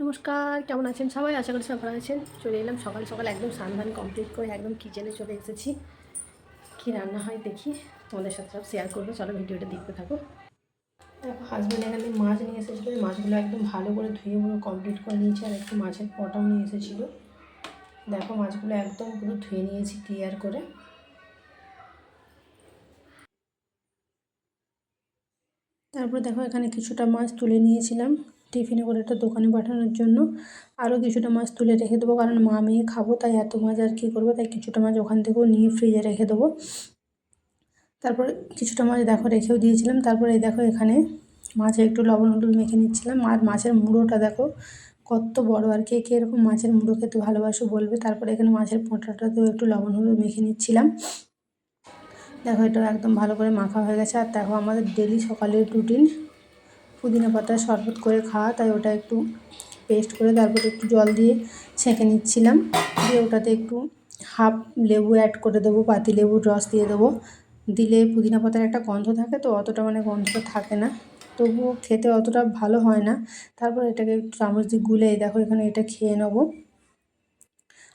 নমস্কার, কেমন আছেন সবাই? আশা করি সব ভালো আছেন। চলে এলাম সকাল সকাল একদম স্নান কমপ্লিট করে একদম কিচেনে চলে এসেছি। কী রান্না হয় দেখি, তোমাদের সাথে সব শেয়ার করব। চলো ভিডিওটা দেখতে থাকো। দেখো হাজব্যান্ড এখানে মাছ নিয়ে এসেছিল। মাছগুলো একদম ভালো করে ধুয়ে পুরো কমপ্লিট করে নিয়েছি আর একটু মাছের পটাও নিয়ে এসেছিল। দেখো, মাছগুলো একদম পুরো ধুয়ে নিয়েছি ক্লিয়ার করে। তারপর দেখো, এখানে কিছুটা মাছ তুলে নিয়েছিলাম। টিফিনে করে একটা দোকানে পাঠানোর জন্য। আরও কিছুটা মাছ তুলে রেখে দেবো, কারণ মা মেয়ে খাব, তাই এত মাছ আর কী করব, তাই কিছুটা মাছ ওখান থেকেও নিয়ে ফ্রিজে রেখে দেবো। তারপর কিছুটা মাছ দেখো রেখেও দিয়েছিলাম, তারপরে এই দেখো এখানে মাছে একটু লবণ হলুদ মেখে নিচ্ছিলাম। আর মাছের মুড়োটা দেখো কত বড় আর কে কে এরকম মাছের মুড়ো খেতে ভালোবাসো বলবে। তারপরে এখানে মাছের পোঁটাটাতেও একটু লবণ হলুদ মেখে নিচ্ছিলাম। দেখো এটা একদম ভালো করে মাখা হয়ে গেছে। আর দেখো আমাদের ডেলি সকালের রুটিন পুদিনা পাতার শরবত করে খাওয়া, তাই ওটা একটু পেস্ট করে তারপরে একটু জল দিয়ে ছেঁকে নিচ্ছিলাম। দিয়ে ওটাতে একটু হাফ লেবু অ্যাড করে দেবো, পাতি লেবুর রস দিয়ে দেবো। দিলে পুদিনা পাতার একটা গন্ধ থাকে তো, অতটা মানে গন্ধটা থাকে না। তবুও খেতে অতটা ভালো হয় না। তারপর এটাকে একটু চামচ দিয়ে গুলে দেখো এখানে এটা খেয়ে নেব।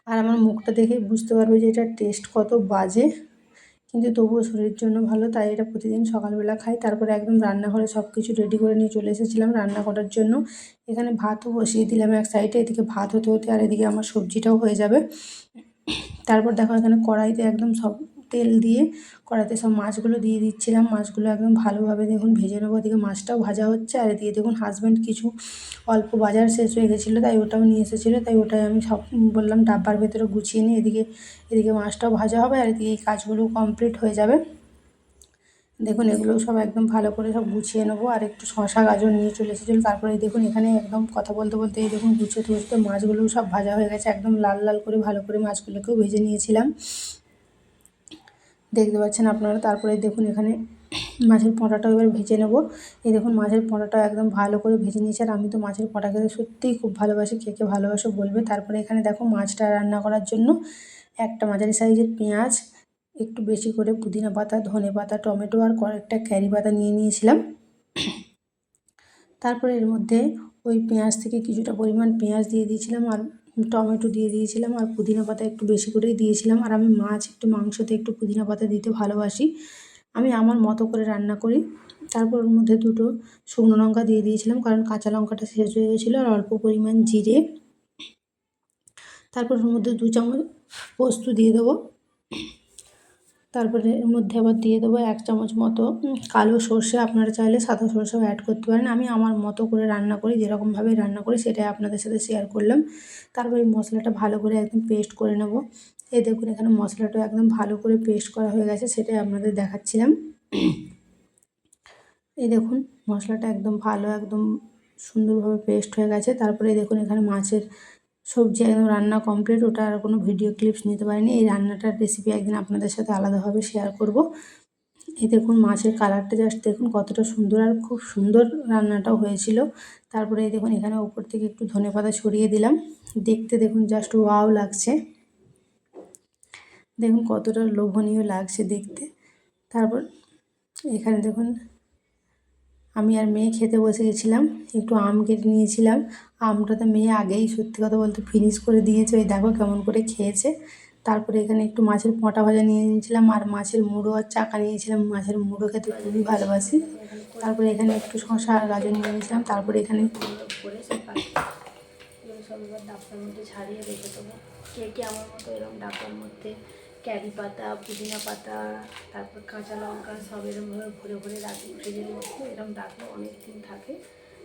আর আমার মুখটা দেখে বুঝতে পারবে যে এটার টেস্ট কত বাজে। কিন্তু তবুও শরীরের জন্য ভালো, তাই এটা প্রতিদিন সকালবেলা খাই। তারপরে একদম রান্নাঘরে সব কিছু রেডি করে নিয়ে চলে এসেছিলাম রান্না করার জন্য। এখানে ভাতও বসিয়ে দিলাম এক সাইডে এদিকে ভাত হতে হতে আর এদিকে আমার সবজিটাও হয়ে যাবে। তারপর দেখো এখানে কড়াইতে একদম সব তেল দিয়ে কড়াতে সব মাছগুলো দিয়ে দিচ্ছিলাম। মাছগুলো একদম ভালোভাবে দেখুন ভেজে নেব। এদিকে মাছটাও ভাজা হচ্ছে। আর এদিকে দেখুন হাজব্যান্ড কিছু অল্প বাজার শেষ হয়ে গেছিল, তাই ওটাও নিয়ে এসেছিল। তাই ওটাই আমি সব বললাম ডাব্বার ভেতরে গুছিয়ে নিই এদিকে এদিকে মাছটাও ভাজা হবে আর এদিকে এই কাজগুলো কমপ্লিট হয়ে যাবে। দেখুন এগুলো সব একদম ভালো করে সব গুছিয়ে নেব। আর একটু শশা গাজর নিয়ে চলে এসেছিল। তারপরে দেখুন এখানে একদম কথা বলতে বলতে এই দেখুন গুছিয়ে তুলতে মাছগুলো সব ভাজা হয়ে গেছে। একদম লাল লাল করে ভালো করে মাছগুলোকেও ভেজে নিয়েছিলাম। দেখতে পাচ্ছেন আপনারা, তারপরে দেখুন এখানে মাছের পোঁটাটাও এবার ভেজে নেব। এই দেখুন মাছের পোঁটাটা একদম ভালো করে ভেজে নিয়েছে, আর আমি তো মাছের পোঁটা খেতে সত্যিই খুব ভালোবাসি, কে কে ভালোবাসো বলবে। তারপরে এখানে দেখো মাছটা রান্না করার জন্য একটা মাঝারি সাইজের পেঁয়াজ, একটু বেশি করে পুদিনা পাতা, ধনে পাতা, টমেটো আর কয়েকটা ক্যারি পাতা নিয়ে নিয়েছিলাম। তারপরে এর মধ্যে ওই পেঁয়াজ থেকে কিছুটা পরিমাণ পেঁয়াজ দিয়ে দিয়েছিলাম, আর টমেটো দিয়ে দিয়েছিলাম আর পুদিনা পাতা একটু বেশি করেই দিয়েছিলাম। আর আমি মাছ একটু মাংসতে একটু পুদিনা পাতা দিতে ভালোবাসি। আমি আমার মতো করে রান্না করি। তারপর ওর মধ্যে দুটো শুকনো লঙ্কা দিয়ে দিয়েছিলাম, কারণ কাঁচা লঙ্কাটা শেষ হয়ে গেছিল আর অল্প পরিমাণ জিরে। তারপর ওর মধ্যে দু চামচ পোস্ত দিয়ে দেবো। তারপরে এর মধ্যে আবার দিয়ে দেবো এক চামচ মতো কালো সর্ষে। আপনারা চাইলে সাদা সর্ষেও অ্যাড করতে পারেন। আমি আমার মতো করে রান্না করি যেরকমভাবে রান্না করি, সেটাই আপনাদের সাথে শেয়ার করলাম। তারপর মশলাটা ভালো করে একদম পেস্ট করে নেব। এই দেখুন, এখানে মশলাটা একদম ভালো করে পেস্ট করা হয়ে গেছে, সেটাই আপনাদের দেখাচ্ছিলাম। এই দেখুন, মশলাটা একদম ভালো, একদম সুন্দরভাবে পেস্ট হয়ে গেছে। তারপরে দেখুন, এখানে মাছের সবজি একদম রান্না কমপ্লিট ওটা আর কোনো ভিডিও ক্লিপস নিতে পারিনি। এই রান্নাটার রেসিপি একদিন আপনাদের সাথে আলাদাভাবে শেয়ার করব। এই দেখুন মাছের কালারটা জাস্ট দেখুন কতটা সুন্দর আর খুব সুন্দর রান্নাটাও হয়েছিল। তারপরে এই দেখুন এখানে ওপর থেকে একটু ধনে পাতা ছড়িয়ে দিলাম। দেখতে দেখুন জাস্ট ওয়াও লাগছে। দেখুন কতটা লোভনীয় লাগছে দেখতে। তারপর এখানে দেখুন আমি আর মেয়ে খেতে বসে গেছিলাম, একটু আম কেটে নিয়েছিলাম। আমটা তো মেয়ে আগেই সত্যি কথা বলতে ফিনিশ করে দিয়েছে, ওই দেখো কেমন করে খেয়েছে। তারপরে এখানে একটু মাছের পোঁটা ভাজা নিয়ে নিয়েছিলাম, আর মাছের মুড়ো আর চাকা নিয়েছিলাম। মাছের মুড়ো খেতে খুবই ভালোবাসি। তারপরে এখানে একটু শশা আর নিয়ে নিয়েছিলাম। তারপরে এখানে ছাড়িয়ে রেখে দেবো। কে কে আমার মতো এরকম মধ্যে ক্যারি পাতা, পুদিনা পাতা, তারপর কাঁচা লঙ্কা সব এরকমভাবে ভরে ভরে রাখি ফ্রিজের মধ্যে এরকম রাখলে অনেক দিন থাকে।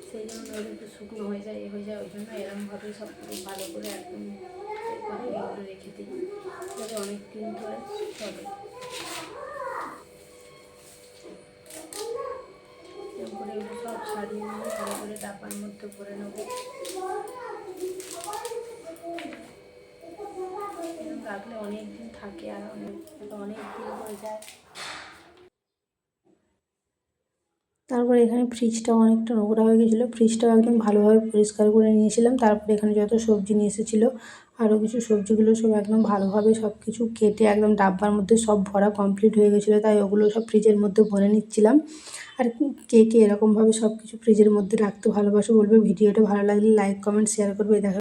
সেই জন্য নইলে একটু শুকনো হয়ে যায়, এ হয়ে যায়, ওই জন্য এরকমভাবে সব ভালো করে একদম এগুলো রেখে দিই। যাতে অনেক দিন ধরে চলে। সব নিয়ে ভালো করে ডাব্বার মধ্যে ভরে নেব। রাখলে অনেক দিন থাকে আর অনেক দিন হয়ে যায়। তারপর এখানে ফ্রিজটাও অনেকটা নোংরা হয়ে গেছিল। ফ্রিজটাও একদম ভালোভাবে পরিষ্কার করে নিয়েছিলাম। তারপরে এখানে যত সবজি নিয়ে এসেছিল, আরও কিছু সবজিগুলো সব একদম ভালোভাবে সব কিছু কেটে একদম ডাব্বার মধ্যে সব ভরা কমপ্লিট হয়ে গেছিল। তাই ওগুলো সব ফ্রিজের মধ্যে ভরে নিচ্ছিলাম। আর কে কে এরকমভাবে সব কিছু ফ্রিজের মধ্যে রাখতে ভালোবাসো বলবে, ভিডিওটা ভালো লাগলে লাইক কমেন্ট শেয়ার করবে। দেখা